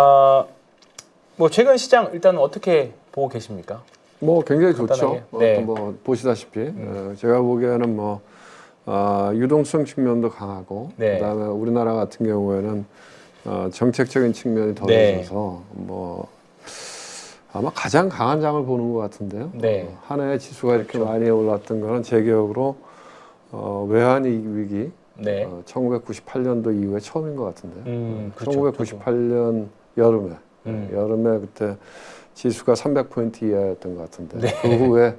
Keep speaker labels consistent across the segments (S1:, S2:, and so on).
S1: 아, 뭐 최근 시장 일단 어떻게 보고 계십니까?
S2: 뭐 굉장히 좋죠.
S1: 간단하게.
S2: 어,
S1: 네.
S2: 뭐 보시다시피
S1: 음.
S2: 어, 제가 보기에는 뭐 아, 유동성 측면도 강하고
S1: 네.
S2: 그다음에 우리나라 같은 경우에는 어, 정책적인 측면이
S1: 네.
S2: 더해져서 뭐 아마 가장 강한 장을 보는 것 같은데요.
S1: 네.
S2: 어, 한해 지수가 이렇게
S1: 그렇죠.
S2: 많이 올랐던 거는 제 기억으로 어, 외환위기 위기
S1: 네.
S2: 어, 1998년도 이후에 처음인 것 같은데요.
S1: 음, 그렇죠.
S2: 1998년 여름에
S1: 음.
S2: 여름에 그때 지수가 300포인트 이하였던 것 같은데
S1: 네.
S2: 그 후에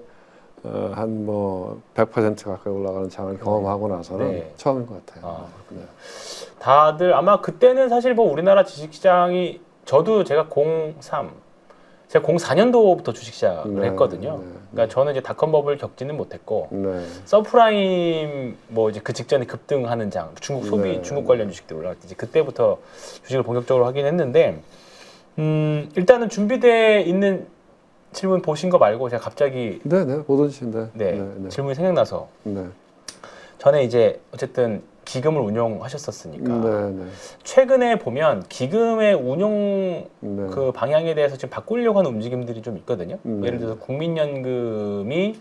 S2: 어, 한뭐 100% 가까이 올라가는 장을 경험하고 나서는
S1: 네.
S2: 처음인 것 같아요.
S1: 아,
S2: 네.
S1: 다들 아마 그때는 사실 뭐 우리나라 주식시장이 저도 제가 03 제가 04년도부터 주식 시작을
S2: 네,
S1: 했거든요.
S2: 네,
S1: 그러니까 저는 이제 닷컴 버블 겪지는 못했고
S2: 네.
S1: 서프라임 뭐 이제 그 직전에 급등하는 장 중국 소비
S2: 네,
S1: 중국
S2: 네.
S1: 관련 주식들 올라갈 때 이제 그때부터 주식을 본격적으로 하긴 했는데 음 일단은 준비돼 있는 질문 보신 거 말고 제가 갑자기
S2: 네, 네, 보던 신데.
S1: 네,
S2: 네, 네.
S1: 질문이 생각나서
S2: 네.
S1: 전에 이제 어쨌든 기금을 운용하셨었으니까
S2: 네, 네.
S1: 최근에 보면 기금의 운용
S2: 네.
S1: 그 방향에 대해서 지금 바꾸려고 하는 움직임들이 좀 있거든요.
S2: 네.
S1: 예를 들어서 국민연금이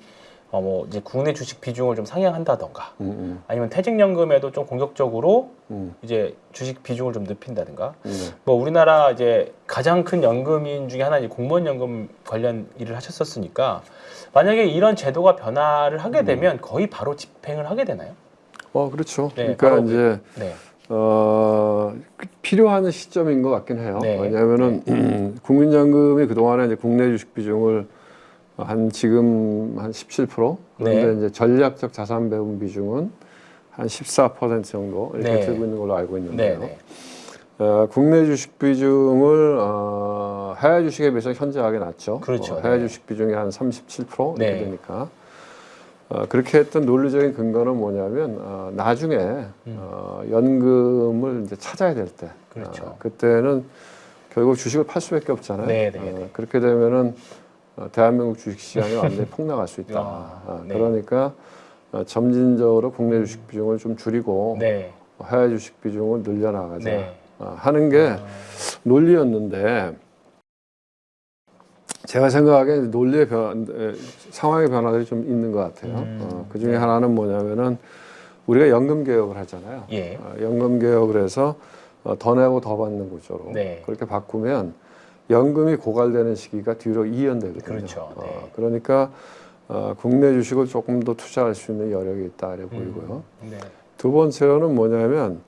S1: 어 뭐 이제 국내 주식 비중을 좀 상향한다던가
S2: 음,
S1: 아니면 퇴직연금에도 좀 공격적으로
S2: 음,
S1: 이제 주식 비중을 좀 높인다든가
S2: 음. 네.
S1: 뭐 우리나라 이제 가장 큰 연금인 중에 하나 이제 공무원 연금 관련 일을 하셨었으니까 만약에 이런 제도가 변화를
S2: 음.
S1: 하게 되면 거의 바로 집행을 하게 되나요?
S2: 어, 그렇죠.
S1: 네,
S2: 그러니까 이제
S1: 네.
S2: 어, 필요한 시점인 것 같긴 해요.
S1: 네.
S2: 왜냐하면은 국민연금이 그 동안에 이제 국내 주식 비중을 한 지금 한 17% 그런데
S1: 네.
S2: 이제 전략적 자산 배분 비중은 한 14% 정도 이렇게
S1: 네.
S2: 들고 있는 걸로 알고
S1: 네,
S2: 있는데요.
S1: 네.
S2: 어, 국내 주식 비중을 어, 해외 주식에 비해서 현저하게 낮죠.
S1: 그렇죠.
S2: 어, 해외
S1: 네.
S2: 주식 비중이 한 37% 이렇게
S1: 네.
S2: 되니까 어, 그렇게 했던 논리적인 근거는 뭐냐면 어, 나중에
S1: 음.
S2: 어, 연금을 이제 찾아야 될 때,
S1: 그렇죠.
S2: 어, 그때는 결국 주식을 팔 수밖에 없잖아요.
S1: 네, 네,
S2: 어,
S1: 네.
S2: 그렇게 되면은 어, 대한민국 주식 시장이 완전히 폭락할 수 있다.
S1: 아,
S2: 어,
S1: 네.
S2: 그러니까 어, 점진적으로 국내 주식 비중을 좀 줄이고
S1: 네.
S2: 해외 주식 비중을 늘려나가자
S1: 네.
S2: 어, 하는 게
S1: 아,
S2: 논리였는데 제가 생각하기엔 논리의 변, 에, 상황의 변화들이 좀 있는 것 같아요.
S1: 음,
S2: 어, 그 중에
S1: 네.
S2: 하나는 뭐냐면은 우리가 연금 개혁을 하잖아요.
S1: 예.
S2: 어, 연금 개혁을 해서 어, 더 내고 더 받는 구조로
S1: 네.
S2: 그렇게 바꾸면 연금이 고갈되는 시기가 뒤로 이연되거든요.
S1: 그렇죠. 네.
S2: 어, 그러니까 어, 국내 주식을 조금 더 투자할 수 있는 여력이 있다 이래
S1: 음.
S2: 보이고요.
S1: 네.
S2: 두 번째로는 뭐냐면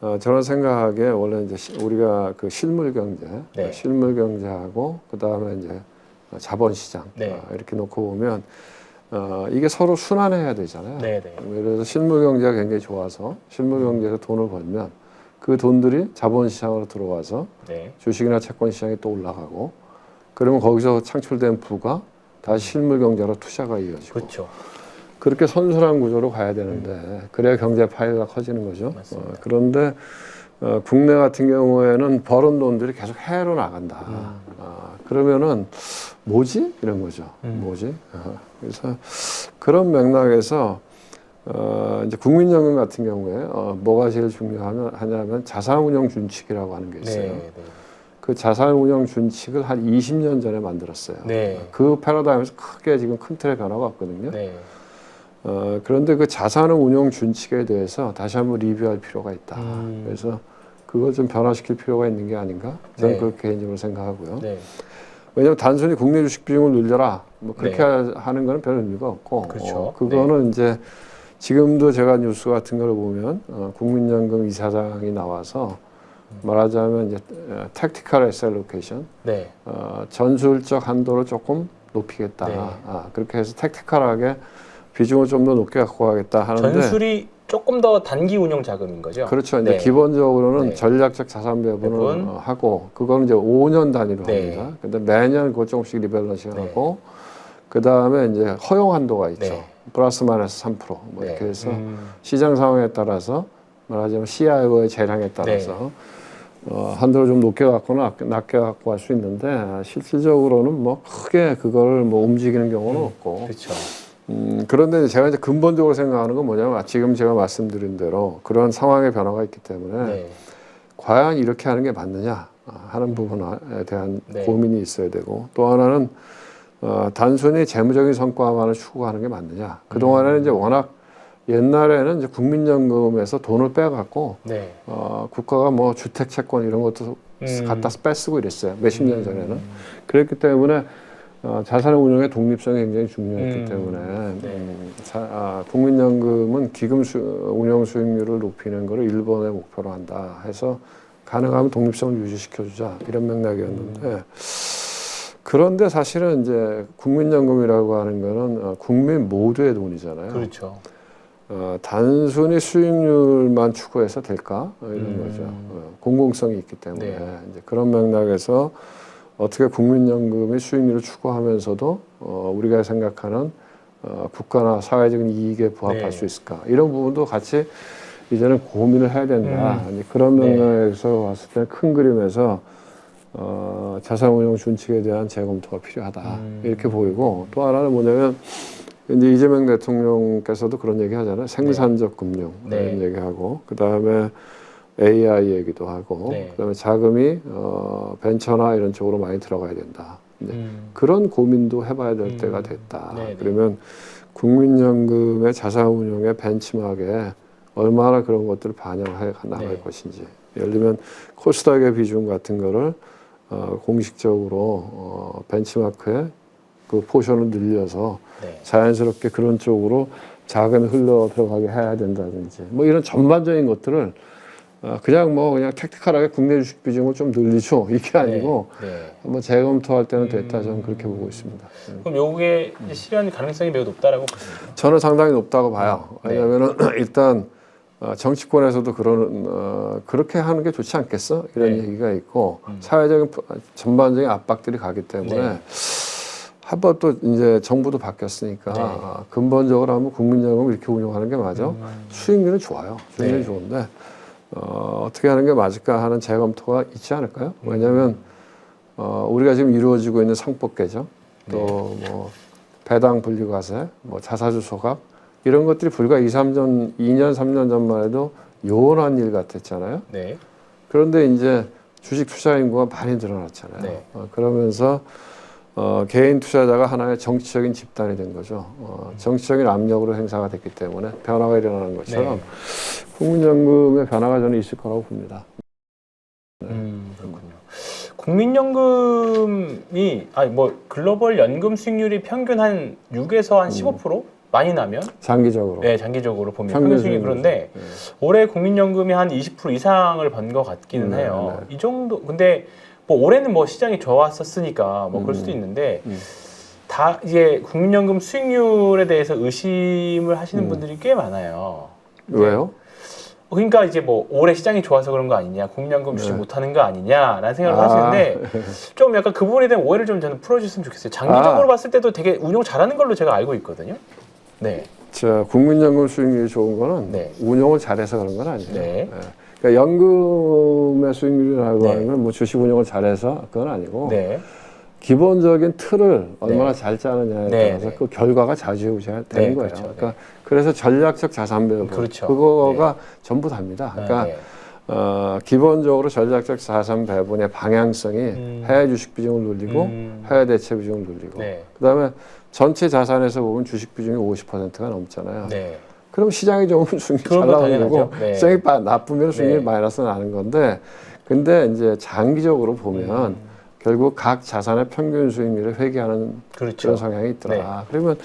S2: 어, 저는 생각하기에 원래 이제 시- 우리가 그 실물 경제,
S1: 네.
S2: 실물 경제하고 그 다음에 이제 자본 시장
S1: 네.
S2: 어, 이렇게 놓고 보면 어, 이게 서로 순환해야 되잖아요.
S1: 네, 네.
S2: 예를 들어서 실물 경제가 굉장히 좋아서 실물 경제에서 돈을 벌면 그 돈들이 자본 시장으로 들어와서
S1: 네.
S2: 주식이나 채권 시장이 또 올라가고 그러면 거기서 창출된 부가 다시 실물 경제로 투자가 이어지고
S1: 그렇죠.
S2: 그렇게 선순환 구조로 가야 되는데 그래야 경제 파이가 커지는 거죠.
S1: 음.
S2: 어, 그런데 어, 국내 같은 경우에는 벌은 돈들이 계속 해외로 나간다.
S1: 음.
S2: 아, 그러면은 뭐지 이런 거죠.
S1: 음.
S2: 뭐지? 어, 그래서 그런 맥락에서 어, 이제 국민연금 같은 경우에 어, 뭐가 제일 중요하냐면 자산운용 준칙이라고 하는 게
S1: 네.
S2: 있어요.
S1: 네.
S2: 그 자산운용 준칙을 한 20년 전에 만들었어요.
S1: 네.
S2: 그 패러다임에서 크게 지금 큰 틀의 변화가 없거든요.
S1: 네.
S2: 어, 그런데 그 자산의 운용 준칙에 대해서 다시 한번 리뷰할 필요가 있다.
S1: 음.
S2: 그래서 그걸 좀 변화시킬 필요가 있는 게 아닌가? 저는
S1: 네.
S2: 그렇게 개인적으로 생각하고요.
S1: 네.
S2: 왜냐하면 단순히 국내 주식 비중을 늘려라. 뭐 그렇게
S1: 네.
S2: 하- 하는 거는 별 의미가 없고.
S1: 그렇죠.
S2: 어, 그거는 이제 지금도 제가 뉴스 같은 걸 보면 어, 국민연금 이사장이 나와서
S1: 음.
S2: 말하자면 이제 어, tactical asset allocation,
S1: 네.
S2: 어, 전술적 한도를 조금 높이겠다.
S1: 네.
S2: 아, 그렇게 해서 택티컬하게 비중을 좀 더 높게 갖고 가겠다 하는데
S1: 전술이 조금 더 단기 운용 자금인 거죠.
S2: 그렇죠. 이제
S1: 네.
S2: 기본적으로는
S1: 네.
S2: 전략적 자산 배분을
S1: 배분.
S2: 어, 하고 그거는 이제 5년 단위로
S1: 네.
S2: 합니다. 근데 매년 그 조금씩 리밸런싱
S1: 네.
S2: 하고 그 다음에 이제 허용 한도가 있죠.
S1: 네.
S2: 플러스 마이너스 3%뭐
S1: 네.
S2: 이렇게 해서
S1: 음.
S2: 시장 상황에 따라서 말하자면 CIO의 재량에 따라서
S1: 네.
S2: 어, 한도를 좀 높게 갖거나 낮게- 낮게 갖고 갈 수 있는데 실질적으로는 뭐 크게 그걸 뭐 움직이는 경우는
S1: 음.
S2: 없고
S1: 그렇죠.
S2: 음, 그런데 제가 이제 근본적으로 생각하는 건 뭐냐면 지금 제가 말씀드린 대로 그런 상황의 변화가 있기 때문에
S1: 네.
S2: 과연 이렇게 하는 게 맞느냐 아, 하는 부분에 대한
S1: 네.
S2: 고민이 있어야 되고 또 하나는 어, 단순히 재무적인 성과만을 추구하는 게 맞느냐. 그 동안에는 이제 워낙 옛날에는 이제 국민연금에서 돈을 빼갖고
S1: 네.
S2: 어, 국가가 뭐 주택 채권 이런 것도
S1: 음.
S2: 갖다 빼쓰고 이랬어요. 몇십 년 전에는. 그랬기 때문에 어, 자산 운용의 독립성이 굉장히 중요했기
S1: 음.
S2: 때문에
S1: 네.
S2: 음, 자, 아, 국민연금은 기금 수, 운용 수익률을 높이는 것을 일본의 목표로 한다 해서 가능하면 독립성을 유지시켜주자 이런 맥락이었는데
S1: 음.
S2: 그런데 사실은 이제 국민연금이라고 하는 거는 어, 국민 모두의 돈이잖아요.
S1: 그렇죠.
S2: 어, 단순히 수익률만 추구해서 될까 어, 이런
S1: 음.
S2: 거죠. 어, 공공성이 있기 때문에
S1: 네.
S2: 이제 그런 맥락에서 어떻게 국민연금이 수익률을 추구하면서도 어, 우리가 생각하는 어, 국가나 사회적인 이익에 부합할
S1: 네.
S2: 수 있을까 이런 부분도 같이 이제는 고민을 해야 된다.
S1: 음.
S2: 그런
S1: 네.
S2: 맥락에서 봤을 때 큰 그림에서 어, 자산운용 준칙에 대한 재검토가 필요하다
S1: 음.
S2: 이렇게 보이고 또 하나는 뭐냐면 이제 이재명 대통령께서도 그런 얘기 하잖아요. 생산적 금융
S1: 네.
S2: 이런 얘기하고 그 다음에 AI 얘기도 하고
S1: 네.
S2: 그다음에 자금이 어, 벤처나 이런 쪽으로 많이 들어가야 된다. 이제
S1: 음.
S2: 그런 고민도 해봐야 될
S1: 음.
S2: 때가 됐다.
S1: 네, 네.
S2: 그러면 국민연금의 자산운용의 벤치마크에 얼마나 그런 것들을 반영해 나갈
S1: 네.
S2: 것인지. 예를 들면 코스닥의 비중 같은 거를 어, 공식적으로 어, 벤치마크에 그 포션을 늘려서
S1: 네.
S2: 자연스럽게 그런 쪽으로 자금이 흘러 들어가게 해야 된다든지 뭐 이런 전반적인 것들을 어, 그냥 뭐 그냥 택티컬하게 국내 주식 비중을 좀 늘리죠 이게 아니고
S1: 네. 네.
S2: 한번 재검토할 때는 됐다 저는
S1: 음.
S2: 그렇게 보고 있습니다. 음.
S1: 그럼 요게 실현 가능성이 매우 높다라고 보십니까?
S2: 저는 상당히 높다고 봐요.
S1: 네.
S2: 왜냐하면 일단 어, 정치권에서도 그런 어, 그렇게 하는 게 좋지 않겠어 이런
S1: 네.
S2: 얘기가 있고
S1: 음.
S2: 사회적인 프- 전반적인 압박들이 가기 때문에
S1: 네.
S2: 한번 또 이제 정부도 바뀌었으니까
S1: 네.
S2: 아, 근본적으로 하면 국민연금 이렇게 운영하는 게 맞아.
S1: 음.
S2: 수익률은 좋아요. 수익률이
S1: 네.
S2: 좋은데 어, 어떻게 하는 게 맞을까 하는 재검토가 있지 않을까요?
S1: 음.
S2: 왜냐하면 어, 우리가 지금 이루어지고 있는 상법 개정
S1: 네.
S2: 또뭐 배당 분리과세, 뭐 자사주 소각 이런 것들이 불과 2, 3년, 2년, 3년 전만 해도 요원한 일 같았잖아요.
S1: 네.
S2: 그런데 이제 주식 투자 인구가 많이 늘어났잖아요.
S1: 네.
S2: 어, 그러면서 어, 개인 투자자가 하나의 정치적인 집단이 된 거죠. 어, 정치적인 압력으로 행사가 됐기 때문에 변화가 일어나는 것처럼
S1: 네.
S2: 국민연금의 변화가 저는 있을 거라고 봅니다.
S1: 음, 그렇군요. 국민연금이 아니 뭐 글로벌 연금 수익률이 평균 한 6에서 한 15% 많이 나면
S2: 장기적으로.
S1: 네 장기적으로 보면
S2: 평균
S1: 수익이. 그런데
S2: 네.
S1: 올해 국민연금이 한 20% 이상을 번 것 같기는
S2: 네,
S1: 해요.
S2: 네.
S1: 이 정도 근데 뭐 올해는 뭐 시장이 좋았었으니까 뭐 그럴
S2: 음.
S1: 수도 있는데
S2: 음.
S1: 다 이제 국민연금 수익률에 대해서 의심을 하시는
S2: 음.
S1: 분들이 꽤 많아요.
S2: 왜요?
S1: 그러니까 이제 뭐 올해 시장이 좋아서 그런 거 아니냐, 국민연금 주식
S2: 네.
S1: 못하는 거 아니냐라는 생각을
S2: 아.
S1: 하시는데 좀 약간 그 부분에 대한 오해를 좀 저는 풀어주셨으면 좋겠어요. 장기적으로
S2: 아.
S1: 봤을 때도 되게 운용 잘하는 걸로 제가 알고 있거든요. 네,
S2: 자, 국민연금 수익률이 좋은 거는
S1: 네.
S2: 운용을 잘해서 그런 건 아니에요.
S1: 네.
S2: 예. 그러니까 연금의 수익률이라고
S1: 네.
S2: 하는 건 뭐 주식 운용을 잘해서 그건 아니고
S1: 네,
S2: 기본적인 틀을 얼마나
S1: 네.
S2: 잘 짜느냐에
S1: 네,
S2: 따라서
S1: 네.
S2: 그 결과가 좌지우지가 되는
S1: 네,
S2: 거예요.
S1: 그렇죠.
S2: 그러니까 그래서 전략적 자산 배분
S1: 그렇죠.
S2: 그거가 전부 다입니다. 그러니까
S1: 네.
S2: 어, 기본적으로 전략적 자산 배분의 방향성이
S1: 음.
S2: 해외 주식 비중을 늘리고
S1: 음.
S2: 해외 대체 비중을 늘리고
S1: 네,
S2: 그다음에 전체 자산에서 보면 주식 비중이 50%가 넘잖아요.
S1: 네,
S2: 그럼 시장이 좋으면 수익이 잘 나오는 거고.
S1: 네.
S2: 시장이 빠- 나쁘면 수익이
S1: 네.
S2: 마이너스 나는 건데 근데 이제 장기적으로 보면
S1: 음,
S2: 결국 각 자산의 평균 수익률을 회귀하는
S1: 그렇죠.
S2: 그런 성향이 있더라.
S1: 네.
S2: 그러면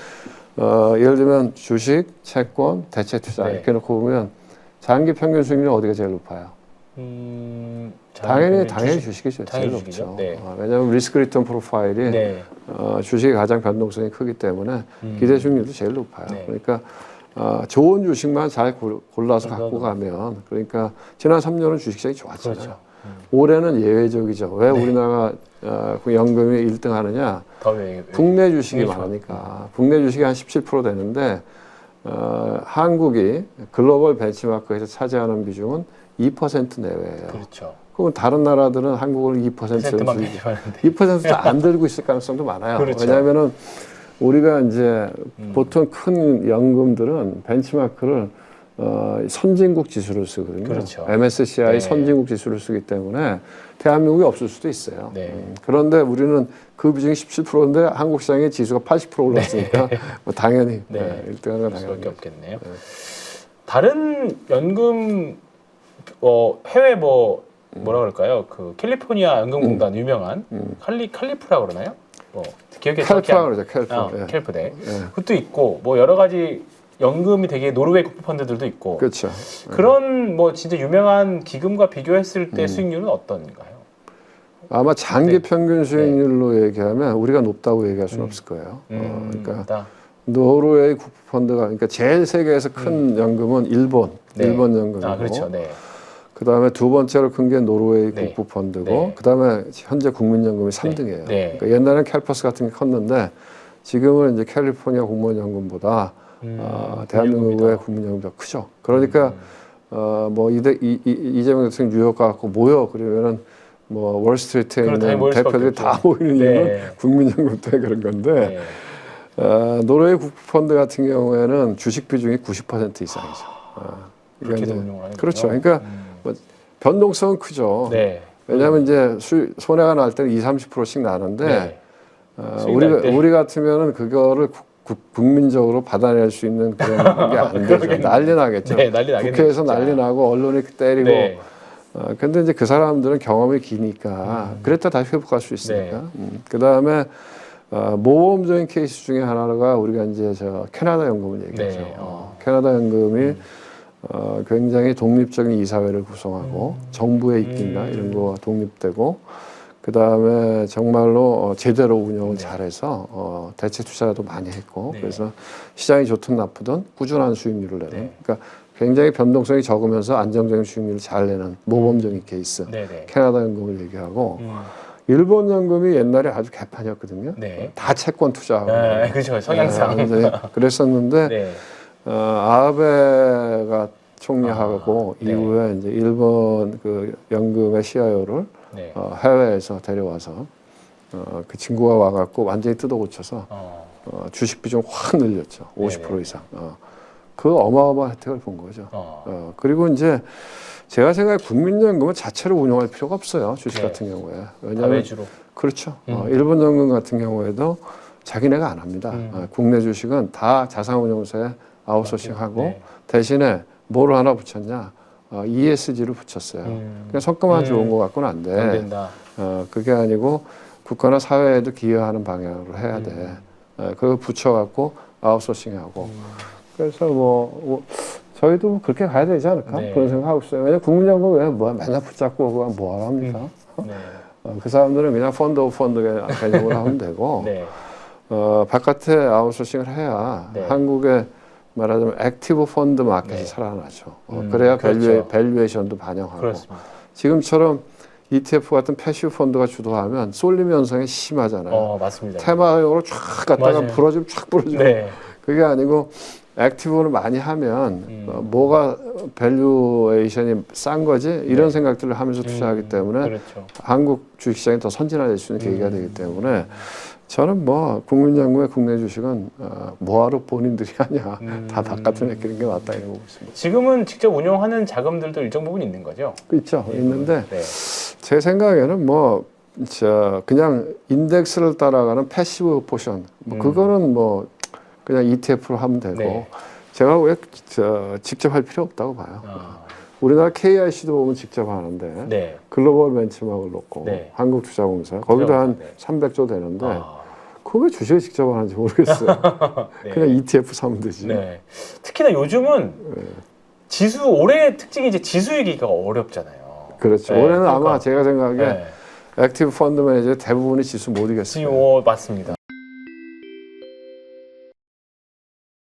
S2: 어, 예를 들면 주식, 채권, 대체 투자
S1: 네.
S2: 이렇게 놓고 보면 장기 평균 수익률은 어디가 제일 높아요?
S1: 음,
S2: 당연히 당연히
S1: 주식.
S2: 주식이 제일
S1: 당연히
S2: 높죠.
S1: 주식이죠. 네.
S2: 어, 왜냐하면 리스크 리턴 프로파일이
S1: 네,
S2: 어, 주식이 가장 변동성이 크기 때문에
S1: 음.
S2: 기대 수익률도 제일 높아요.
S1: 네.
S2: 그러니까 어, 좋은 주식만 잘 골- 골라서
S1: 골라서.
S2: 갖고 가면 그러니까 지난 3년은 주식시장이 좋았잖아요.
S1: 그렇죠. 음,
S2: 올해는 예외적이죠. 왜
S1: 네.
S2: 우리나라 어, 그 연금이 1등 하느냐?
S1: 더 왜,
S2: 국내 주식이
S1: 그렇죠.
S2: 많으니까 국내 주식이 한 17% 되는데 어, 한국이 글로벌 벤치마크에서 차지하는 비중은 2% 내외예요.
S1: 그렇죠.
S2: 그럼 다른 나라들은 한국을 2%를
S1: 퍼센트만
S2: 들고
S1: 비교하는데.
S2: 2%도 안 들고 있을 가능성도 많아요.
S1: 그렇죠.
S2: 왜냐하면은 우리가 이제
S1: 음.
S2: 보통 큰 연금들은 벤치마크를 어, 선진국 지수를 쓰거든요.
S1: 그렇죠.
S2: MSCI
S1: 네.
S2: 선진국 지수를 쓰기 때문에 대한민국이 없을 수도 있어요.
S1: 네.
S2: 음, 그런데 우리는 그 비중이 17%인데 한국 시장의 지수가 80% 올랐으니까 뭐 당연히
S1: 네.
S2: 네. 1등한 건 당연히.
S1: 없겠네요. 다른 연금 어, 해외 뭐 뭐라 그럴까요? 그 캘리포니아 연금공단 유명한
S2: 음.
S1: 칼리 칼리프라 그러나요? 뭐 정확히
S2: 캘프라
S1: 안-
S2: 그러죠. 캘프.
S1: 아,
S2: 예.
S1: 캘프대.
S2: 예.
S1: 그것도 있고 뭐 여러 가지 연금이 되게 노르웨이 국부 펀드들도 있고
S2: 그렇죠.
S1: 그런 뭐 진짜 유명한 기금과 비교했을 때
S2: 음.
S1: 수익률은 어떤가요?
S2: 아마 장기
S1: 네.
S2: 평균 수익률로 얘기하면 우리가 높다고 얘기할 수는
S1: 음.
S2: 없을 거예요. 어,
S1: 음,
S2: 그러니까
S1: 다.
S2: 노르웨이 국부 펀드가 그러니까 제일 세계에서 큰 연금은 일본,
S1: 음. 네.
S2: 일본 연금이고
S1: 아 그렇죠. 네.
S2: 그다음에 두 번째로 큰 게 노르웨이
S1: 네.
S2: 국부 펀드고
S1: 네.
S2: 그다음에 현재 국민연금이 3등이에요.
S1: 네.
S2: 그러니까 옛날엔 캘퍼스 같은 게 컸는데 지금은 이제 캘리포니아 공무원 연금보다
S1: 음,
S2: 아, 대한민국의 국민연금이 더 크죠. 그러니까 어, 뭐 이대, 이, 이, 이재명 대통령 뉴욕 가고 모여 그러면은 뭐 월스트리트에 있는 대표들이. 다 모이는
S1: 네.
S2: 이유는 국민연금 때문에 그런 건데
S1: 네.
S2: 어, 노르웨이 국부 펀드 같은 경우에는 주식 비중이 90% 이상이죠. 어, 그러니까 이제 그렇죠. 그러니까
S1: 음.
S2: 변동성은 크죠.
S1: 네.
S2: 왜냐하면 이제 수, 손해가 날 때는 2, 30%씩 나는데
S1: 네.
S2: 어, 우리. 우리 같으면은 그거를 국, 국, 국민적으로 받아낼 수 있는 그런 게 안 되죠. 난리 나겠죠.
S1: 네, 난리.
S2: 국회에서
S1: 진짜.
S2: 난리 나고 언론이 때리고.
S1: 네.
S2: 어, 근데 이제 그 사람들은 경험이 기니까
S1: 음.
S2: 그랬다 다시 회복할 수 있으니까.
S1: 네.
S2: 음, 그 다음에 어, 모범적인 케이스 중에 하나가 우리가 이제 저 캐나다 연금을 얘기하죠.
S1: 네, 어.
S2: 캐나다 연금이 어, 굉장히 독립적인 이사회를 구성하고 정부의 입김과
S1: 음.
S2: 이런 거와 독립되고 그 다음에 정말로 어, 제대로 운영을
S1: 네.
S2: 잘해서 어, 대체 투자도 많이 했고
S1: 네.
S2: 그래서 시장이 좋든 나쁘든 꾸준한 수익률을 내는
S1: 네.
S2: 그러니까 굉장히 변동성이 적으면서 안정적인 수익률을 잘 내는 모범적인 케이스
S1: 네, 네.
S2: 캐나다 연금을 얘기하고
S1: 음.
S2: 일본 연금이 옛날에 아주 개판이었거든요.
S1: 네.
S2: 다 채권 투자하고
S1: 네, 그렇죠. 성향상.
S2: 네, 이제 그랬었는데
S1: 네.
S2: 어, 아베가 총리하고
S1: 아, 네.
S2: 이후에 이제 일본 그 연금의 CIO를
S1: 네.
S2: 어, 해외에서 데려와서 어, 그 친구가 와갖고 완전히 뜯어고쳐서
S1: 어.
S2: 어, 주식 비중 확 늘렸죠. 50%
S1: 네네.
S2: 이상. 어, 그 어마어마한 혜택을 본 거죠.
S1: 어.
S2: 어, 그리고 이제 제가 생각에 국민연금은 자체로 운영할 필요가 없어요. 주식
S1: 네.
S2: 같은 경우에.
S1: 다
S2: 왜냐하면
S1: 외주로.
S2: 그렇죠. 어,
S1: 음.
S2: 일본 연금 같은 경우에도 자기네가 안 합니다.
S1: 음.
S2: 어, 국내 주식은 다 자산운용사에 아웃소싱하고
S1: 네.
S2: 대신에 뭘 하나 붙였냐? 어, ESG를 붙였어요.
S1: 음.
S2: 그냥 성과만
S1: 음.
S2: 좋은 것 같고는 안 돼.
S1: 안 된다.
S2: 어, 그게 아니고 국가나 사회에도 기여하는 방향으로 해야 돼.
S1: 음.
S2: 어, 그거 붙여갖고 아웃소싱하고.
S1: 음.
S2: 그래서 뭐, 뭐 저희도 뭐 그렇게 가야 되지 않을까
S1: 네.
S2: 그런 생각하고 있어요. 왜냐 국민연금 왜 뭐, 맨날 붙잡고 그거 뭐하러 합니까?
S1: 네.
S2: 어, 그 사람들은 그냥 펀드 오브 펀드 개념으로 하면 되고
S1: 네.
S2: 어, 바깥에 아웃소싱을 해야
S1: 네.
S2: 한국의 말하자면 액티브 펀드 마켓이
S1: 네.
S2: 살아나죠. 어,
S1: 음,
S2: 그래야
S1: 그렇죠.
S2: 밸류에, 밸류에이션도 반영하고
S1: 그렇습니다.
S2: 지금처럼 ETF 같은 패시브 펀드가 주도하면 쏠림 현상이 심하잖아요.
S1: 어, 맞습니다.
S2: 테마용으로 쫙 갔다가
S1: 맞아요.
S2: 부러지면 쫙 부러지고
S1: 네.
S2: 그게 아니고 액티브를 많이 하면
S1: 음.
S2: 어, 뭐가 밸류에이션이 싼 거지 이런
S1: 네.
S2: 생각들을 하면서 투자하기
S1: 음,
S2: 때문에
S1: 그렇죠.
S2: 한국 주식시장이 더 선진화될 수 있는 계기가
S1: 음.
S2: 되기 때문에 저는 뭐 국민연금의 국내 주식은 어, 뭐하러 본인들이 하냐
S1: 음.
S2: 다 바깥에 맡기는 게 맞다 이러고 있습니다.
S1: 지금은 직접 운용하는 자금들도 일정 부분 있는 거죠.
S2: 있죠 있는데
S1: 네.
S2: 제 생각에는 뭐 저 그냥 인덱스를 따라가는 패시브 포션 뭐
S1: 음.
S2: 그거는 뭐 그냥 ETF로 하면 되고
S1: 네.
S2: 제가 왜 저 직접 할 필요 없다고 봐요.
S1: 아,
S2: 우리나라 KIC도 보면 직접 하는데
S1: 네.
S2: 글로벌 벤치마크를 놓고
S1: 네.
S2: 한국투자공사 거기도 한
S1: 네.
S2: 300조 되는데
S1: 아,
S2: 그거 왜 주식을 직접 하는지 모르겠어요.
S1: 네.
S2: 그냥 ETF 사면 되지.
S1: 네. 특히나 요즘은
S2: 네.
S1: 지수 올해 특징이 이제 지수 얘기가 어렵잖아요.
S2: 그렇죠.
S1: 네,
S2: 올해는
S1: 그러니까.
S2: 아마 제가 생각에
S1: 네.
S2: 액티브 펀드 매니저 대부분이 지수 못 이겼어요.
S1: 지수 맞습니다.